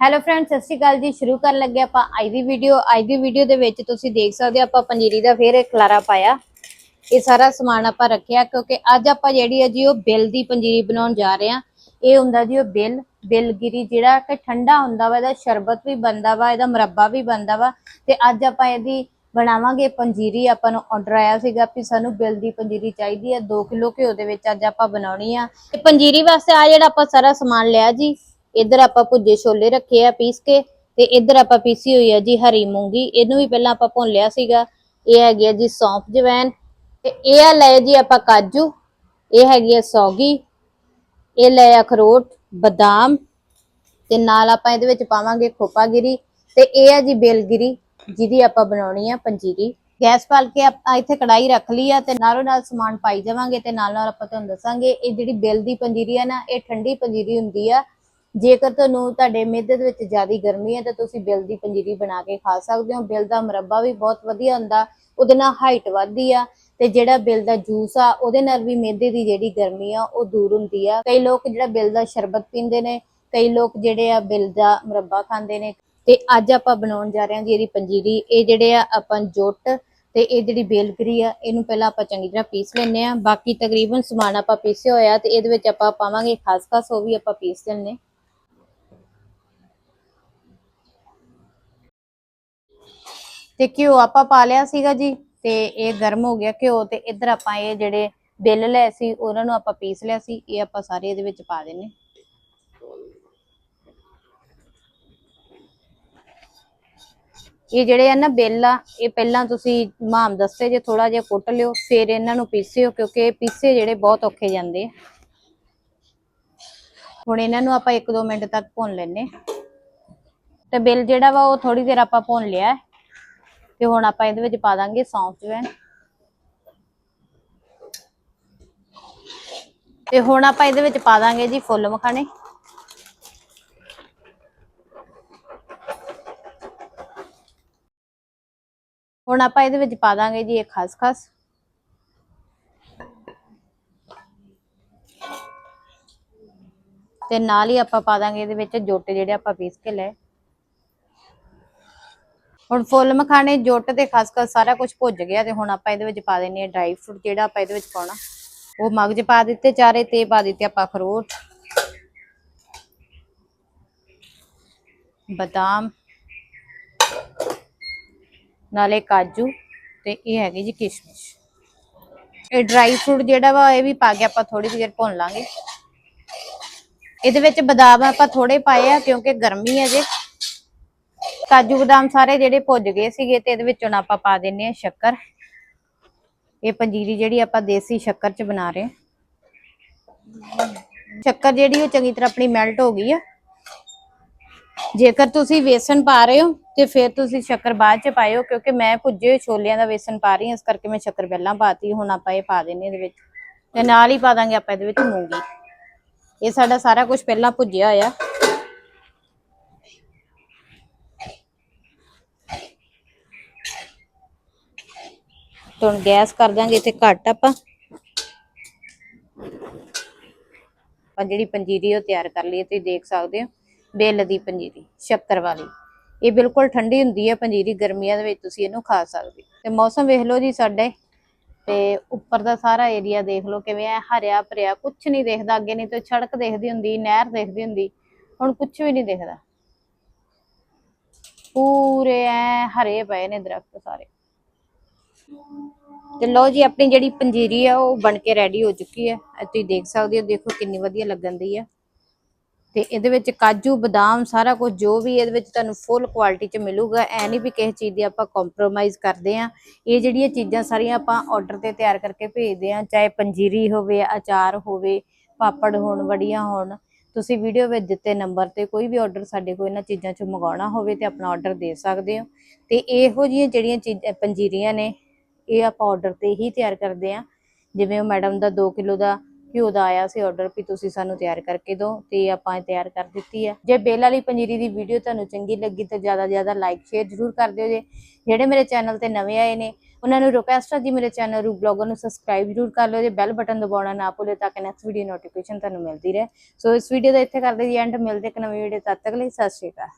Hello friends ਸਤਿ ਸ਼੍ਰੀ ਅਕਾਲ ਜੀ। ਸ਼ੁਰੂ ਕਰਨ ਲੱਗੇ ਆਪਾਂ ਅੱਜ ਦੀ ਵੀਡੀਓ ਅੱਜ ਦੀ ਵੀਡੀਓ ਦੇ ਵਿੱਚ ਤੁਸੀਂ ਦੇਖ ਸਕਦੇ ਹੋ ਆਪਾਂ ਪੰਜੀਰੀ ਦਾ ਫੇਰ ਖਲਾਰਾ ਪਾਇਆ। ਇਹ ਸਾਰਾ ਸਮਾਨ ਆਪਾਂ ਰੱਖਿਆ ਕਿਉਂਕਿ ਅੱਜ ਆਪਾਂ ਜਿਹੜੀ ਹੈ ਜੀ ਉਹ ਬਿੱਲ ਦੀ ਪੰਜੀਰੀ ਬਣਾਉਣ ਜਾ ਰਹੇ ਹਾਂ। ਇਹ ਹੁੰਦਾ ਜੀ ਉਹ ਬਿੱਲ। ਬਿੱਲਗਿਰੀ ਜਿਹੜਾ ਕਿ ਠੰਡਾ ਹੁੰਦਾ ਵਾ, ਇਹਦਾ ਸ਼ਰਬਤ ਵੀ ਬਣਦਾ ਵਾ, ਇਹਦਾ ਮੁਰੱਬਾ ਵੀ ਬਣਦਾ ਵਾ। ਤੇ ਅੱਜ ਆਪਾਂ ਇਹਦੀ ਬਣਾਵਾਂਗੇ ਪੰਜੀਰੀ। ਆਪਾਂ ਨੂੰ ਆਰਡਰ ਆਇਆ ਸੀਗਾ ਵੀ ਸਾਨੂੰ ਬਿੱਲ ਦੀ ਪੰਜੀਰੀ ਚਾਹੀਦੀ ਹੈ। 2 ਕਿਲੋ ਘਿਓ ਦੇ ਵਿੱਚ ਅੱਜ ਆਪਾਂ ਬਣਾਉਣੀ ਆ। ਤੇ ਪੰਜੀਰੀ ਵਾਸਤੇ ਆ ਜਿਹੜਾ ਆਪਾਂ ਸਾਰਾ ਸਮਾਨ ਲਿਆ ਜੀ। ਇੱਧਰ ਆਪਾਂ ਭੁੱਜੇ ਛੋਲੇ ਰੱਖੇ ਆ ਪੀਸ ਕੇ, ਤੇ ਇੱਧਰ ਆਪਾਂ ਪੀਸੀ ਹੋਈ ਆ ਜੀ ਹਰੀ ਮੂੰਗੀ। ਇਹਨੂੰ ਵੀ ਪਹਿਲਾਂ ਆਪਾਂ ਭੁੰਨ ਲਿਆ ਸੀਗਾ। ਇਹ ਹੈਗੀ ਆ ਜੀ ਸੌਂਫ ਜਵੈਨ ਤੇ ਇਹ ਆ ਲਏ ਜੀ ਆਪਾਂ ਕਾਜੂ। ਇਹ ਹੈਗੀ ਆ ਸੌਗੀ। ਇਹ ਲਏ ਅਖਰੋਟ, ਬਦਾਮ। ਤੇ ਨਾਲ ਆਪਾਂ ਇਹਦੇ ਵਿੱਚ ਪਾਵਾਂਗੇ ਖੋਪਾਗਿਰੀ। ਤੇ ਇਹ ਆ ਜੀ ਬੇਲਗਿਰੀ, ਜਿਹਦੀ ਆਪਾਂ ਬਣਾਉਣੀ ਆ ਪੰਜੀਰੀ। ਗੈਸ ਪਾਲ ਕੇ ਆਪਾਂ ਇੱਥੇ ਕੜਾਈ ਰੱਖ ਲਈ ਆ ਤੇ ਨਾਲੋਂ ਨਾਲ ਸਮਾਨ ਪਾਈ ਜਾਵਾਂਗੇ ਤੇ ਨਾਲ ਨਾਲ ਆਪਾਂ ਤੁਹਾਨੂੰ ਦੱਸਾਂਗੇ, ਇਹ ਜਿਹੜੀ ਬਿੱਲ ਦੀ ਪੰਜੀਰੀ ਆ ਨਾ, ਇਹ ਠੰਡੀ ਪੰਜੀਰੀ ਹੁੰਦੀ ਆ। ਜੇਕਰ ਤੁਹਾਨੂੰ ਤੁਹਾਡੇ ਮਿਹਦੇ ਦੇ ਵਿੱਚ ਜ਼ਿਆਦਾ ਗਰਮੀ ਹੈ ਤਾਂ ਤੁਸੀਂ ਬਿੱਲ ਦੀ ਪੰਜੀਰੀ ਬਣਾ ਕੇ ਖਾ ਸਕਦੇ ਹੋ। ਬਿੱਲ ਦਾ ਮੁਰੱਬਾ ਵੀ ਬਹੁਤ ਵਧੀਆ ਹੁੰਦਾ, ਉਹਦੇ ਨਾਲ ਹਾਈਟ ਵੱਧਦੀ ਆ ਤੇ ਜਿਹੜਾ ਬਿੱਲ ਦਾ ਜੂਸ ਆ, ਉਹਦੇ ਨਾਲ ਵੀ ਮਿਹਦੇ ਦੀ ਜਿਹੜੀ ਗਰਮੀ ਆ, ਉਹ ਦੂਰ ਹੁੰਦੀ ਆ। ਕਈ ਲੋਕ ਜਿਹੜਾ ਬਿੱਲ ਦਾ ਸ਼ਰਬਤ ਪੀਂਦੇ ਨੇ, ਕਈ ਲੋਕ ਜਿਹੜੇ ਆ ਬਿੱਲ ਦਾ ਮੁਰੱਬਾ ਖਾਂਦੇ ਨੇ। ਤੇ ਅੱਜ ਆਪਾਂ ਬਣਾਉਣ ਜਾ ਰਹੇ ਹਾਂ ਜੀ ਇਹਦੀ ਪੰਜੀਰੀ। ਇਹ ਜਿਹੜੇ ਆ ਆਪਾਂ ਜੁੱਟ ਤੇ ਇਹ ਜਿਹੜੀ ਬੇਲਗਰੀ ਆ, ਇਹਨੂੰ ਪਹਿਲਾਂ ਆਪਾਂ ਚੰਗੀ ਤਰ੍ਹਾਂ ਪੀਸ ਲੈਣੇ ਆ ਬਾਕੀ ਤਕਰੀਬਨ ਸਮਾਨ ਆਪਾਂ ਪੀਸਿਆ ਹੋਇਆ ਤੇ ਇਹਦੇ ਵਿੱਚ ਆਪਾਂ ਪਾਵਾਂਗੇ ਖਸਖਸ ਉਹ ਵੀ ਆਪਾਂ ਪੀਸ ਲੈਣੇ ਤੇ ਘਿਓ ਆਪਾਂ ਪਾ ਲਿਆ ਸੀਗਾ ਜੀ ਤੇ ਇਹ ਗਰਮ ਹੋ ਗਿਆ ਘਿਓ ਤੇ ਇੱਧਰ ਆਪਾਂ ਇਹ ਜਿਹੜੇ ਬਿੱਲ ਲਏ ਸੀ, ਉਹਨਾਂ ਨੂੰ ਆਪਾਂ ਪੀਸ ਲਿਆ ਸੀ, ਇਹ ਆਪਾਂ ਸਾਰੇ ਇਹਦੇ ਵਿੱਚ ਪਾ ਦੇਣੇ ਇਹ ਜਿਹੜੇ ਆ ਨਾ ਬਿੱਲ ਆ, ਇਹ ਪਹਿਲਾਂ ਤੁਸੀਂ ਮਾਮ ਦੱਸੇ ਜੇ ਥੋੜਾ ਜਿਹਾ ਕੁੱਟ ਲਿਓ, ਫਿਰ ਇਹਨਾਂ ਨੂੰ ਪੀਸਿਓ, ਕਿਉਂਕਿ ਇਹ ਪੀਸੇ ਜਿਹੜੇ ਬਹੁਤ ਔਖੇ ਜਾਂਦੇ ਆ। ਹੁਣ ਇਹਨਾਂ ਨੂੰ ਆਪਾਂ 1-2 ਮਿੰਟ ਤੱਕ ਭੁੰਨ ਲੈਨੇ ਤੇ ਬਿੱਲ ਜਿਹੜਾ ਵਾ ਉਹ ਥੋੜੀ ਦੇਰ ਆਪਾਂ ਭੁੰਨ ਲਿਆ ਤੇ ਹੁਣ ਆਪਾਂ ਇਹਦੇ ਵਿੱਚ ਪਾ ਦਾਂਗੇ ਸੌਂਫ ਜਵੈਣ ਤੇ ਹੁਣ ਆਪਾਂ ਇਹਦੇ ਵਿੱਚ ਪਾ ਦਾਂਗੇ ਜੀ ਫੁੱਲ ਮਖਾਣੇ। ਹੁਣ ਆਪਾਂ ਇਹਦੇ ਵਿੱਚ ਪਾ ਦਾਂਗੇ ਜੀ ਇਹ ਖਸਖਸ ਤੇ ਨਾਲ ਹੀ ਆਪਾਂ ਪਾ ਦਾਂਗੇ ਇਹਦੇ ਵਿੱਚ ਜੋਟੇ ਜਿਹੜੇ ਆਪਾਂ ਪੀਸ ਕੇ ਲਏ। ਹੁਣ ਫੁੱਲ ਮਖਾਣੇ, ਜੁੱਟ ਤੇ ਖਸਖਸ ਸਾਰਾ ਕੁਝ ਭੁੱਜ ਗਿਆ ਤੇ ਹੁਣ ਆਪਾਂ ਇਹਦੇ ਵਿੱਚ ਪਾ ਦੇਣੀ ਹੈ ਡਰਾਈ ਫਰੂਟ ਜਿਹੜਾ ਆਪਾਂ ਇਹਦੇ ਵਿੱਚ ਪਾਉਣਾ। ਉਹ ਮਗਜ ਪਾ ਦਿੱਤੇ, ਚਾਰੇ ਤੇ ਪਾ ਦਿੱਤੇ ਆਪਾਂ ਅਖਰੋਟ ਬਦਾਮ। ਨਾਲੇ ਕਾਜੂ ਤੇ ਇਹ ਹੈਗੇ ਜੀ ਕਿਸ਼ਮਿਸ਼। ਇਹ ਡਰਾਈ ਫਰੂਟ ਜਿਹੜਾ ਵਾ, ਇਹ ਵੀ ਪਾ ਕੇ ਆਪਾਂ ਥੋੜੀ ਜਿਹੀ ਦੇਰ ਭੁੰਨ ਲਾਂਗੇ। ਇਹਦੇ ਵਿੱਚ ਬਦਾਮ ਆਪਾਂ ਥੋੜੇ ਪਾਏ ਆ ਕਿਉਂਕਿ ਗਰਮੀ ਹੈ ਜੇ। ਕਾਜੂ ਬਦਾਮ ਸਾਰੇ ਜਿਹੜੇ ਭੁੱਜ ਗਏ ਸੀਗੇ ਤੇ ਇਹਦੇ ਵਿੱਚ ਹੁਣ ਆਪਾਂ ਪਾ ਦਿੰਨੇ ਆ ਸ਼ੱਕਰ। ਇਹ ਪੰਜੀਰੀ ਜਿਹੜੀ ਆਪਾਂ ਦੇਸੀ ਸ਼ੱਕਰ ਚ ਬਣਾ ਰਹੇ ਸ਼ੱਕਰ ਜਿਹੜੀ ਉਹ ਚੰਗੀ ਤਰ੍ਹਾਂ ਆਪਣੀ ਮੈਲਟ ਹੋ ਗਈ ਆ। ਜੇਕਰ ਤੁਸੀਂ ਵੇਸਣ ਪਾ ਰਹੇ ਹੋ ਤੇ ਫਿਰ ਤੁਸੀਂ ਸ਼ੱਕਰ ਬਾਅਦ ਚ ਪਾਇਓ, ਕਿਉਂਕਿ ਮੈਂ ਭੁੱਜੇ ਹੋਏ ਛੋਲਿਆਂ ਦਾ ਵੇਸਣ ਪਾ ਰਹੀ ਹਾਂ, ਇਸ ਕਰਕੇ ਮੈਂ ਸ਼ੱਕਰ ਪਹਿਲਾਂ ਪਾਤੀ, ਹੁਣ ਆਪਾਂ ਇਹ ਪਾ ਦਿੰਨੇ ਇਹਦੇ ਵਿੱਚ। ਤੇ ਨਾਲ ਹੀ ਪਾ ਦਾਂਗੇ ਆਪਾਂ ਇਹਦੇ ਵਿੱਚ ਮੂੰਗੀ। ਇਹ ਸਾਡਾ ਸਾਰਾ ਕੁਝ ਪਹਿਲਾਂ ਭੁੱਜਿਆ ਹੋਇਆ। ਤੇ ਹੁਣ ਗੈਸ ਕਰ ਦਾਂਗੇ, ਇੱਥੇ ਘੱਟ ਆਪਾਂ। ਆਪਾਂ ਜਿਹੜੀ ਪੰਜੀਰੀ ਉਹ ਤਿਆਰ ਕਰ ਲਈ ਤੁਸੀਂ ਦੇਖ ਸਕਦੇ ਹੋ, ਬੇਲ ਦੀ ਪੰਜੀਰੀ, ਸ਼ੱਕਰ ਵਾਲੀ। ਇਹ ਬਿਲਕੁਲ ਠੰਡੀ ਹੁੰਦੀ ਹੈ ਪੰਜੀਰੀ, ਗਰਮੀਆਂ ਦੇ ਵਿੱਚ ਤੁਸੀਂ ਇਹਨੂੰ ਖਾ ਸਕਦੇ ਤੇ ਮੌਸਮ ਵੇਖ ਲਓ ਜੀ ਸਾਡੇ ਤੇ ਉੱਪਰ ਦਾ ਸਾਰਾ ਏਰੀਆ ਦੇਖ ਲਓ ਕਿਵੇਂ ਹੈ ਹਰਿਆ ਭਰਿਆ ਕੁਝ ਨਹੀਂ ਦੇਖਦਾ, ਅੱਗੇ ਨਹੀਂ ਤੇ ਸੜਕ ਦੇਖਦੀ ਹੁੰਦੀ, ਨਹਿਰ ਦੇਖਦੀ ਹੁੰਦੀ, ਹੁਣ ਕੁਝ ਵੀ ਨਹੀਂ ਦਿਖਦਾ। ਪੂਰੇ ਐ ਹਰੇ ਪਏ ਨੇ ਦਰਖਤ ਸਾਰੇ। ਤੇ ਲਓ ਜੀ, ਆਪਣੀ ਜਿਹੜੀ ਪੰਜੀਰੀ ਆ, ਉਹ ਬਣ ਕੇ ਰੈਡੀ ਹੋ ਚੁੱਕੀ ਹੈ ਤੁਸੀਂ ਦੇਖ ਸਕਦੇ ਹੋ, ਦੇਖੋ ਕਿੰਨੀ ਵਧੀਆ ਲੱਗਣ ਦੀ ਆ। ਤੇ ਇਹਦੇ ਵਿੱਚ ਕਾਜੂ, ਬਦਾਮ, ਸਾਰਾ ਕੁਝ ਜੋ ਵੀ ਇਹਦੇ ਵਿੱਚ ਤੁਹਾਨੂੰ ਫੁੱਲ ਕੁਆਲਿਟੀ ਚ ਮਿਲੂਗਾ। ਐ ਨਹੀਂ ਵੀ ਕਿਸੇ ਚੀਜ਼ ਦੀ ਆਪਾਂ ਕੰਪਰੋਮਾਈਜ਼ ਕਰਦੇ ਆ। ਇਹ ਜਿਹੜੀਆਂ ਚੀਜ਼ਾਂ ਸਾਰੀਆਂ ਆਪਾਂ ਆਰਡਰ ਤੇ ਤਿਆਰ ਕਰਕੇ ਭੇਜਦੇ ਆ, ਚਾਹੇ ਪੰਜੀਰੀ ਹੋਵੇ, ਅਚਾਰ ਹੋਵੇ, ਪਾਪੜ ਹੋਣ, ਵੜੀਆਂ ਹੋਣ, ਤੁਸੀਂ ਵੀਡੀਓ ਵਿੱਚ ਦਿੱਤੇ ਨੰਬਰ ਤੇ ਕੋਈ ਵੀ ਆਰਡਰ ਸਾਡੇ ਕੋਲ ਇਹਨਾਂ ਚੀਜ਼ਾਂ ਚੋਂ ਮੰਗਾਉਣਾ ਹੋਵੇ ਤੇ ਆਪਣਾ ਆਰਡਰ ਦੇ ਸਕਦੇ ਹੋ। ਤੇ ਇਹੋ ਜਿਹੀਆਂ ਜਿਹੜੀਆਂ ਚੀਜ਼ਾਂ, ਪੰਜੀਰੀਆਂ ਨੇ ਇਹ ਆਪਾਂ ਆਰਡਰ ਤੇ ਹੀ ਤਿਆਰ ਕਰਦੇ ਆ ਜਿਵੇਂ ਉਹ ਮੈਡਮ ਦਾ 2 ਕਿਲੋ ਦਾ ਘਿਓ ਦਾ ਆਇਆ ਸੀ ਆਰਡਰ ਵੀ ਤੁਸੀਂ ਸਾਨੂੰ ਤਿਆਰ ਕਰਕੇ ਦਿਓ ਤੇ ਆਪਾਂ ਇਹ ਤਿਆਰ ਕਰ ਦਿੱਤੀ ਹੈ। ਜੇ ਬੇਲ ਵਾਲੀ ਪੰਜੀਰੀ ਦੀ ਵੀਡੀਓ ਤੁਹਾਨੂੰ ਚੰਗੀ ਲੱਗੀ ਤਾਂ ਜ਼ਿਆਦਾ ਤੋਂ ਜ਼ਿਆਦਾ ਲਾਈਕ ਸ਼ੇਅਰ ਜ਼ਰੂਰ ਕਰ ਦਿਓ ਜੇ। ਜਿਹੜੇ ਮੇਰੇ ਚੈਨਲ ਤੇ ਨਵੇਂ ਆਏ ਨੇ, ਉਹਨਾਂ ਨੂੰ ਰਿਕੁਐਸਟ ਹੈ ਜੀ ਮੇਰੇ ਚੈਨਲ ਰੂ ਬਲੌਗਰ ਨੂੰ ਸਬਸਕ੍ਰਾਈਬ ਜ਼ਰੂਰ ਕਰ ਲਓ ਜੇ ਬੈਲ ਬਟਨ ਦਬਾਉਣਾ ਨਾ ਭੁੱਲਿਓ ਤਾਂ ਕਿ ਨੈਕਸਟ ਵੀਡੀਓ ਨੋਟੀਫਿਕੇਸ਼ਨ ਤੁਹਾਨੂੰ ਮਿਲਦੀ ਰਹੇ। ਸੋ ਇਸ ਵੀਡੀਓ ਦਾ ਇੱਥੇ ਕਰਦੇ ਜੀ ਐਂਡ ਮਿਲਦੇ ਇੱਕ ਨਵੀਂ ਵੀਡੀਓ ਤਦ ਤੱਕ ਲਈ। ਸਤਿ ਸ਼੍ਰੀ ਅਕਾਲ।